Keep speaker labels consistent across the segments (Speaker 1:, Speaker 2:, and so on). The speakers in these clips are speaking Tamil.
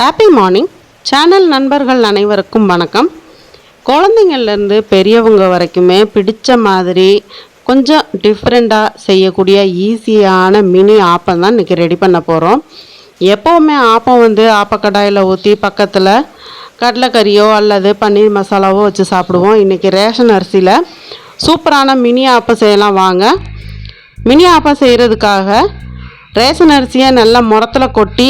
Speaker 1: ஹாப்பி மார்னிங் சேனல் நண்பர்கள் அனைவருக்கும் வணக்கம். குழந்தைங்கள்லேருந்து பெரியவங்க வரைக்குமே பிடிச்ச மாதிரி கொஞ்சம் டிஃப்ரெண்ட்டாக செய்யக்கூடிய ஈஸியான மினி ஆப்பம் தான் இன்றைக்கி ரெடி பண்ண போகிறோம் எப்போவுமே ஆப்பம் வந்து ஆப்பக்கடாயில் ஊற்றி பக்கத்தில் கடலைக்கறியோ அல்லது பன்னீர் மசாலாவோ வச்சு சாப்பிடுவோம். இன்றைக்கி ரேஷன் அரிசியில் சூப்பரான மினி ஆப்பம் செய்யலாம் வாங்க. மினி ஆப்பம் செய்கிறதுக்காக ரேஷன் அரிசியை நல்லா முரத்தில் கொட்டி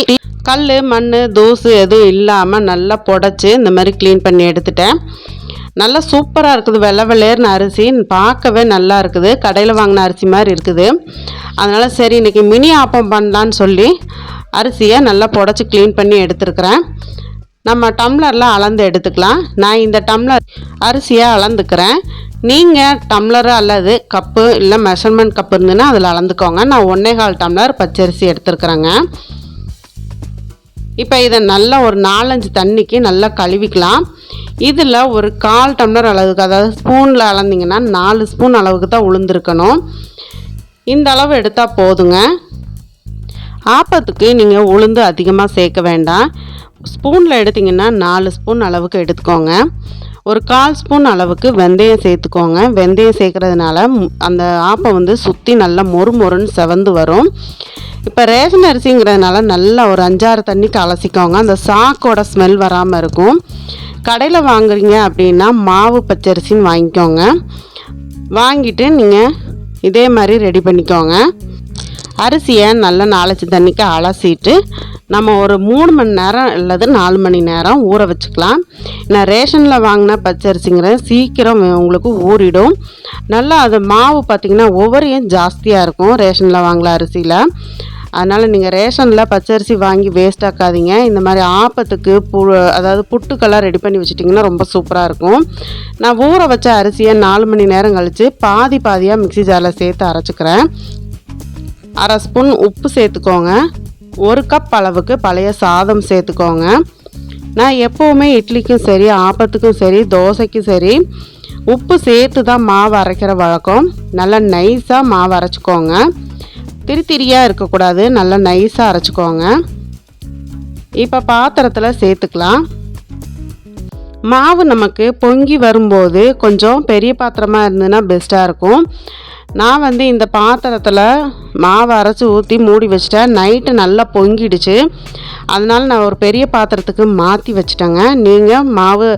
Speaker 1: கல் மண் தூசு எதுவும் இல்லாமல் நல்லா புடச்சி இந்த மாதிரி க்ளீன் பண்ணி எடுத்துட்டேன். நல்லா சூப்பராக இருக்குது. வெள்ளை வெள்ளையர்னு அரிசி பார்க்கவே நல்லா இருக்குது. கடையில் வாங்கின அரிசி மாதிரி இருக்குது. அதனால் சரி இன்றைக்கி மினி ஆப்பம் பண்ணலான்னு சொல்லி அரிசியை நல்லா புடச்சி க்ளீன் பண்ணி எடுத்துருக்கிறேன். நம்ம டம்ளரில் அளந்து எடுத்துக்கலாம். நான் இந்த டம்ளர் அரிசியை அளந்துக்கிறேன். நீங்கள் டம்ளர் அல்லது கப்பு இல்லை மெஷர்மெண்ட் கப்பு இருந்துன்னா அதில் அளந்துக்கோங்க. நான் ஒன்றே கால் டம்ளர் பச்சரிசி எடுத்துருக்குறேங்க. இப்போ இதை நல்லா ஒரு நாலஞ்சு தண்ணிக்கு நல்லா கழுவிக்கலாம். இதில் ஒரு கால் டம்ளர் அளவுக்கு அதாவது ஸ்பூனில் அளந்தீங்கன்னா நாலு ஸ்பூன் அளவுக்கு தான் உளுந்துருக்கணும். இந்த அளவு எடுத்தால் போதுங்க. ஆப்பத்துக்கு நீங்கள் உளுந்து அதிகமாக சேர்க்க வேண்டாம். ஸ்பூனில் எடுத்திங்கன்னா நாலு ஸ்பூன் அளவுக்கு எடுத்துக்கோங்க. ஒரு கால் ஸ்பூன் அளவுக்கு வெந்தயம் சேர்த்துக்கோங்க. வெந்தயம் சேர்க்குறதுனால அந்த ஆப்பம் வந்து சுற்றி நல்லா மொறு மொறுன்னு செவந்து வரும். இப்போ ரேஷன் அரிசிங்கிறதுனால நல்லா ஒரு அஞ்சாறு தண்ணி கலசிக்கோங்க. அந்த சாக்கோட ஸ்மெல் வராமல் இருக்கும். கடையில் வாங்குறீங்க அப்படின்னா மாவு பச்சரிசின்னு வாங்கிக்கோங்க. வாங்கிட்டு நீங்கள் இதே மாதிரி ரெடி பண்ணிக்கோங்க. அரிசியை நல்லா நாலஞ்சு தண்ணிக்கு அலசிட்டு நம்ம ஒரு மூணு மணி நேரம் அல்லது நாலு மணி நேரம் ஊற வச்சுக்கலாம். நான் ரேஷனில் வாங்கின பச்சரிசிங்கிற சீக்கிரம் உங்களுக்கு ஊறிடும். நல்லா அது மாவு பார்த்திங்கன்னா ஒவ்வொரு ஜாஸ்தியாக இருக்கும் ரேஷனில் வாங்கல அரிசியில். அதனால் நீங்கள் ரேஷனில் பச்சரிசி வாங்கி வேஸ்ட் ஆக்காதீங்க. இந்த மாதிரி ஆப்பத்துக்கு பு அதாவது புட்டுக்கெல்லாம் ரெடி பண்ணி வச்சிட்டிங்கன்னா ரொம்ப சூப்பராக இருக்கும். நான் ஊற வச்ச அரிசியை நாலு மணி நேரம் கழித்து பாதி பாதியாக மிக்ஸி ஜாரில் சேர்த்து அரைச்சிக்கிறேன். அரை ஸ்பூன் உப்பு சேர்த்துக்கோங்க. ஒரு கப் அளவுக்கு பழைய சாதம் சேர்த்துக்கோங்க. நான் எப்போவுமே இட்லிக்கும் சரி ஆப்பத்துக்கும் சரி தோசைக்கும் சரி உப்பு சேர்த்து தான் மாவு அரைக்கிற வழக்கம். நல்லா நைஸாக மாவு அரைச்சிக்கோங்க. திரித்திரியாக இருக்கக்கூடாது நல்லா நைஸாக அரைச்சிக்கோங்க. இப்போ பாத்திரத்தில் சேர்த்துக்கலாம். மாவு நமக்கு பொங்கி வரும்போது கொஞ்சம் பெரிய பாத்திரமாக இருந்ததுன்னா பெஸ்ட்டாக இருக்கும். நான் வந்து இந்த பாத்திரத்தில் மாவை அரைச்சி ஊற்றி மூடி வச்சிட்டேன். நைட்டு நல்லா பொங்கிடுச்சு. அதனால் நான் ஒரு பெரிய பாத்திரத்துக்கு மாற்றி வச்சிட்டேங்க. நீங்கள் மாவு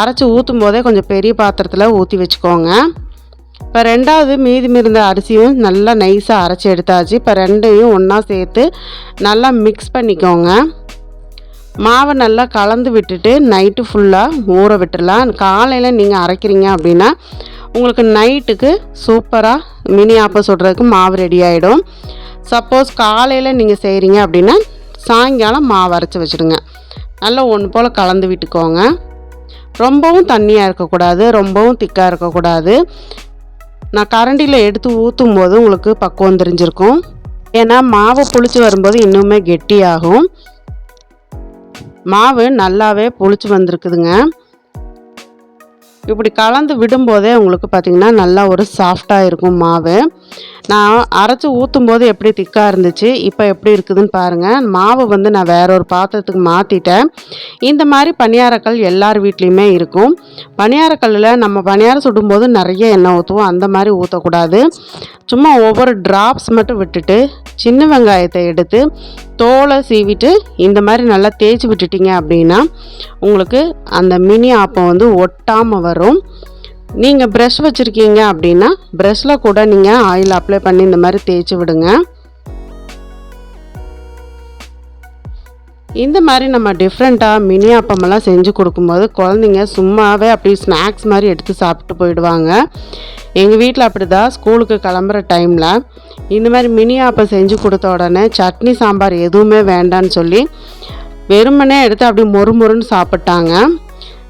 Speaker 1: அரைச்சி ஊற்றும் போதே கொஞ்சம் பெரிய பாத்திரத்தில் ஊற்றி வச்சுக்கோங்க. இப்போ ரெண்டாவது மீதி மிருந்த அரிசியும் நல்லா நைஸாக அரைச்சி எடுத்தாச்சு. இப்போ ரெண்டையும் ஒன்றா சேர்த்து நல்லா மிக்ஸ் பண்ணிக்கோங்க. மாவை நல்லா கலந்து விட்டுட்டு நைட்டு ஃபுல்லாக ஊற விட்டுடலாம் காலையில் நீங்கள் அரைக்கிறீங்க அப்படின்னா உங்களுக்கு நைட்டுக்கு சூப்பராக மினி ஆப்பம் சுடுறதுக்கு மாவு ரெடி ஆகிடும் சப்போஸ் காலையில் நீங்கள் செய்கிறீங்க அப்படின்னா சாயங்காலம் மாவு அரைச்சி வச்சுடுங்க. நல்லா ஒன்று போல் கலந்து விட்டுக்கோங்க. ரொம்பவும் தண்ணியாக இருக்கக்கூடாது ரொம்பவும் திக்காக இருக்கக்கூடாது. நான் கரண்டியில் எடுத்து ஊற்றும் போது உங்களுக்கு பக்குவம் தெரிஞ்சிருக்கும். ஏன்னா மாவு புளிச்சு வரும்போது இன்னுமே கெட்டியாகும். மாவு நல்லாவே புளிச்சு வந்திருக்குதுங்க. இப்படி கலந்து விடும்போதே உங்களுக்கு பார்த்திங்கன்னா நல்லா ஒரு சாஃப்டாக இருக்கும் மாவு. நான் அரைச்சி ஊற்றும் போது எப்படி திக்காக இருந்துச்சு இப்போ எப்படி இருக்குதுன்னு பாருங்கள் மாவு வந்து நான் வேற ஒரு பாத்திரத்துக்கு மாற்றிட்டேன் இந்த மாதிரி பணியாரக்கல் எல்லார் வீட்லேயுமே இருக்கும். பணியாரக்கல்லில் நம்ம பணியாரம் சுடும்போது நிறைய எண்ணெய் ஊற்றுவோம் அந்த மாதிரி ஊற்றக்கூடாது சும்மா ஒவ்வொரு ட்ராப்ஸ் மட்டும் விட்டுட்டு சின்ன வெங்காயத்தை எடுத்து தோலை சீவிட்டு இந்த மாதிரி நல்லா தேய்ச்சி விட்டுட்டீங்க அப்படின்னா உங்களுக்கு அந்த மினி ஆப்பம் வந்து ஒட்டாமல் வரும். நீங்கள் ப்ரெஷ் வச்சுருக்கீங்க அப்படின்னா ப்ரெஷ்ஷில் கூட நீங்கள் ஆயில் அப்ளை பண்ணி இந்த மாதிரி தேய்ச்சி விடுங்க. இந்த மாதிரி நம்ம டிஃப்ரெண்ட்டாக மினி அப்பமெல்லாம் செஞ்சு கொடுக்கும்போது குழந்தைங்க சும்மாவே அப்படி ஸ்நாக்ஸ் மாதிரி எடுத்து சாப்பிட்டு போயிடுவாங்க. எங்கள் வீட்டில் அப்படி தான் ஸ்கூலுக்கு கிளம்புற டைமில் இந்த மாதிரி மினி ஆப்பம் செஞ்சு கொடுத்த உடனே சட்னி சாம்பார் எதுவுமே வேண்டான்னு சொல்லி வெறுமனே எடுத்து அப்படி மொறு மொறுன்னு சாப்பிட்டாங்க.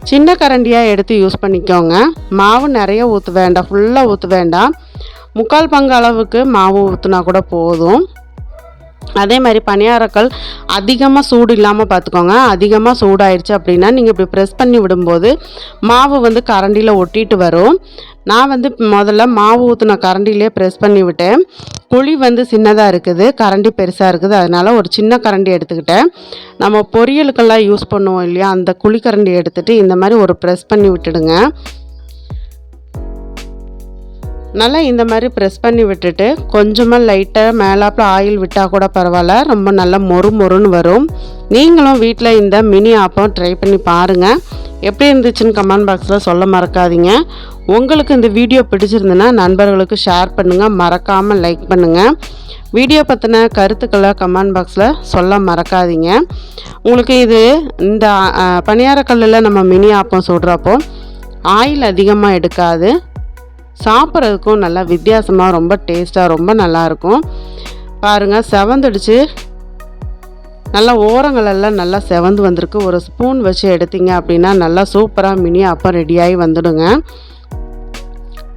Speaker 1: சின்ன கரண்டியாக எடுத்து யூஸ் பண்ணிக்கோங்க. மாவு நிறைய ஊற்ற வேண்டாம் ஃபுல்லாக ஊற்ற வேண்டாம். முக்கால் பங்கு அளவுக்கு மாவு ஊற்றினா கூட போதும். அதே மாதிரி பணியாரக்கல் அதிகமாக சூடு இல்லாமல் பார்த்துக்கோங்க அதிகமாக சூடாயிடுச்சு அப்படின்னா நீங்கள் இப்படி ப்ரெஸ் பண்ணி விடும்போது மாவு வந்து கரண்டியில் ஒட்டிட்டு வரும். நான் வந்து முதல்ல மாவு ஊற்றின கரண்டிலே ப்ரெஸ் பண்ணி விட்டேன். குழி வந்து சின்னதாக இருக்குது. கரண்டி பெருசாக இருக்குது. அதனால் ஒரு சின்ன கரண்டி எடுத்துக்கிட்டேன். நம்ம பொரியலுக்கெல்லாம் யூஸ் பண்ணுவோம் இல்லையா? அந்த குழி கரண்டி எடுத்துகிட்டு இந்த மாதிரி ஒரு ப்ரெஸ் பண்ணி விட்டுடுங்க. நல்லா இந்த மாதிரி ப்ரெஸ் பண்ணி விட்டுட்டு கொஞ்சமாக லைட்டாக மேலாப்பில் ஆயில் விட்டால் கூட பரவாயில்ல. ரொம்ப நல்லா மொறு மொறுன்னு வரும். நீங்களும் வீட்டில் இந்த மினி ஆப்பம் ட்ரை பண்ணி பாருங்கள் எப்படி இருந்துச்சுன்னு கமெண்ட் பாக்ஸில் சொல்ல மறக்காதீங்க. உங்களுக்கு இந்த வீடியோ பிடிச்சிருந்துன்னா நண்பர்களுக்கு ஷேர் பண்ணுங்கள் மறக்காமல் லைக் பண்ணுங்கள் வீடியோ பற்றின கருத்துக்களை கமெண்ட் பாக்ஸில் சொல்ல மறக்காதீங்க. உங்களுக்கு இது இந்த பணியாரக்கல்லில் நம்ம மினி ஆப்பம் சுடுறப்போ ஆயில் அதிகமாக எடுக்காது. சாப்பிட்றதுக்கும் நல்லா வித்தியாசமாக ரொம்ப டேஸ்ட்டாக ரொம்ப நல்லாயிருக்கும். பாருங்கள் செவந்துடுச்சு. நல்லா ஓரங்களெல்லாம் நல்லா செவந்து வந்திருக்கு. ஒரு ஸ்பூன் வச்சு எடுத்தீங்க அப்படின்னா நல்லா சூப்பராக மினி அப்போ ரெடியாகி வந்துடுங்க.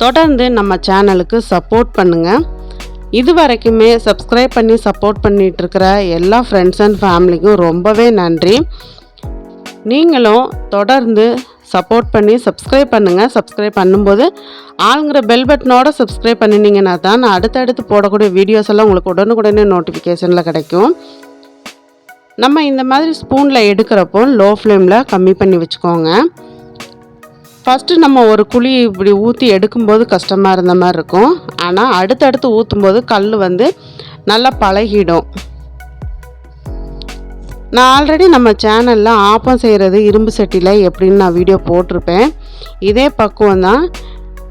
Speaker 1: தொடர்ந்து நம்ம சேனலுக்கு சப்போர்ட் பண்ணுங்கள் இது வரைக்குமே சப்ஸ்கிரைப் பண்ணி சப்போர்ட் பண்ணிகிட்டு இருக்கிற எல்லா ஃப்ரெண்ட்ஸ் அண்ட் ஃபேமிலிக்கும் ரொம்பவே நன்றி. நீங்களும் தொடர்ந்து சப்போர்ட் பண்ணி சப்ஸ்கிரைப் பண்ணுங்கள் சப்ஸ்கிரைப் பண்ணும்போது ஆளுங்கிற பெல் பட்டனோட சப்ஸ்கிரைப் பண்ணினீங்கன்னா தான் நான் அடுத்தடுத்து போடக்கூடிய வீடியோஸ் எல்லாம் உங்களுக்கு உடனுக்குடனே நோட்டிஃபிகேஷனில் கிடைக்கும். நம்ம இந்த மாதிரி ஸ்பூனில் எடுக்கிறப்போ லோ ஃப்ளேமில் கம்மி பண்ணி வச்சுக்கோங்க. ஃபஸ்ட்டு நம்ம ஒரு குழி இப்படி ஊற்றி எடுக்கும்போது கஷ்டமாக இருந்த மாதிரி இருக்கும். ஆனால் அடுத்தடுத்து ஊற்றும் போது கல் வந்து நல்லா பழகிடும். நான் ஆல்ரெடி நம்ம சேனலில் ஆப்பம் செய்கிறது இரும்பு சட்டியில் எப்படின்னு நான் வீடியோ போட்டிருப்பேன். இதே பக்குவம் தான்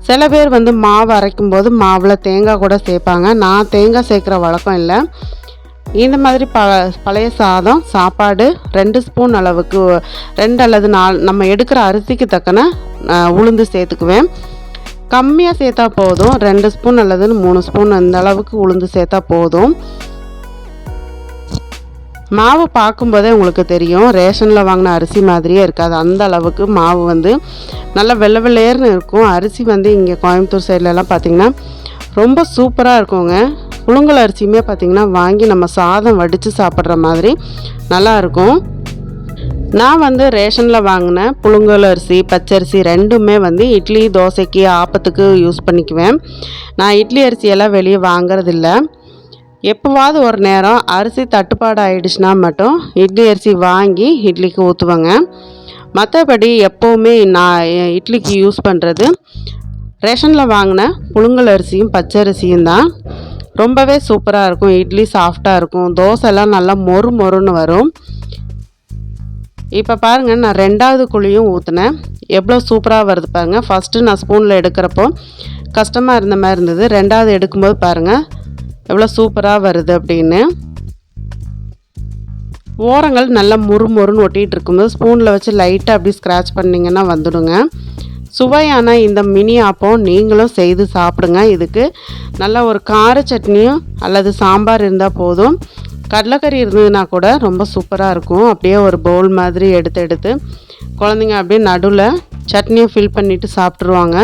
Speaker 1: சில பேர் வந்து மாவு அரைக்கும் போது மாவில் தேங்காய் கூட சேர்ப்பாங்க. நான் தேங்காய் சேர்க்குற வழக்கம் இல்லை. இந்த மாதிரி ப பழைய சாதம் சாப்பாடு ரெண்டு ஸ்பூன் அளவுக்கு ரெண்டு அல்லது நாலு நம்ம எடுக்கிற அரிசிக்கு தக்கன உளுந்து சேர்த்துக்குவேன். கம்மியாக சேர்த்தா போதும். ரெண்டு ஸ்பூன் அல்லது மூணு ஸ்பூன் அந்த அளவுக்கு உளுந்து சேர்த்தா போதும். மாவு பார்க்கும்போதே உங்களுக்கு தெரியும் ரேஷனில் வாங்கின அரிசி மாதிரியே இருக்காது. அந்த அளவுக்கு மாவு வந்து நல்லா வெள்ளை வெள்ளையர்னு இருக்கும். அரிசி வந்து இங்கே கோயம்புத்தூர் சைட்லலாம் பார்த்திங்கன்னா ரொம்ப சூப்பராக இருக்குங்க. புழுங்கல் அரிசியுமே பார்த்திங்கன்னா வாங்கி நம்ம சாதம் வடித்து சாப்பிட்ற மாதிரி நல்லாயிருக்கும் நான் வந்து ரேஷனில் வாங்கின புழுங்கல் அரிசி பச்சரிசி ரெண்டுமே வந்து இட்லி தோசைக்கு ஆப்பத்துக்கு யூஸ் பண்ணிக்குவேன். நான் இட்லி அரிசியெல்லாம் வெளியே வாங்குறதில்ல. எப்போவாவது ஒரு நேரம் அரிசி தட்டுப்பாடு ஆகிடுச்சுன்னா மட்டும் இட்லி அரிசி வாங்கி இட்லிக்கு ஊற்றுவேங்க மற்றபடி எப்போவுமே நான் இட்லிக்கு யூஸ் பண்ணுறது ரேஷனில் வாங்கின புழுங்கல் அரிசியும் பச்சரிசியும் தான். ரொம்பவே சூப்பராக இருக்கும். இட்லி சாஃப்டாக இருக்கும். தோசைலாம் நல்லா மொறு மொறுன்னு வரும். இப்போ பாருங்கள் நான் ரெண்டாவது குழியும் ஊற்றினேன் எவ்வளோ சூப்பராக வருது பாருங்கள் ஃபஸ்ட்டு நான் ஸ்பூனில் எடுக்கிறப்போ கஷ்டமாக இருந்த மாதிரி இருந்தது. ரெண்டாவது எடுக்கும்போது பாருங்கள் எவ்வளோ சூப்பராக வருது அப்படின்னு. ஓரங்கள் நல்லா முறுமொறுன்னு ஒட்டிகிட்டு இருக்கும்போது ஸ்பூனில் வச்சு லைட்டாக அப்படி ஸ்க்ராச் பண்ணிங்கன்னா வந்துடுங்க. சுவையான இந்த மினி ஆப்பம் நீங்களும் செய்து சாப்பிடுங்க. இதுக்கு நல்ல ஒரு கார சட்னியும் அல்லது சாம்பார் இருந்தால் போதும். கடலைக்கறி இருந்ததுன்னா கூட ரொம்ப சூப்பராக இருக்கும். அப்படியே ஒரு பவுல் மாதிரி எடுத்து எடுத்து குழந்தைங்க அப்படியே நடுவில் சட்னியை ஃபில் பண்ணிவிட்டு சாப்பிட்ருவாங்க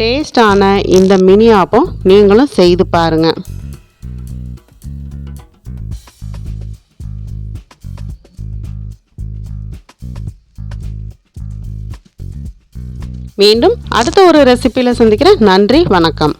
Speaker 1: டேஸ்டான இந்த மினி ஆப்பம் நீங்களும் செய்து பாருங்கள் மீண்டும் அடுத்த ஒரு ரெசிப்பியில் சந்திக்கிறேன். நன்றி வணக்கம்.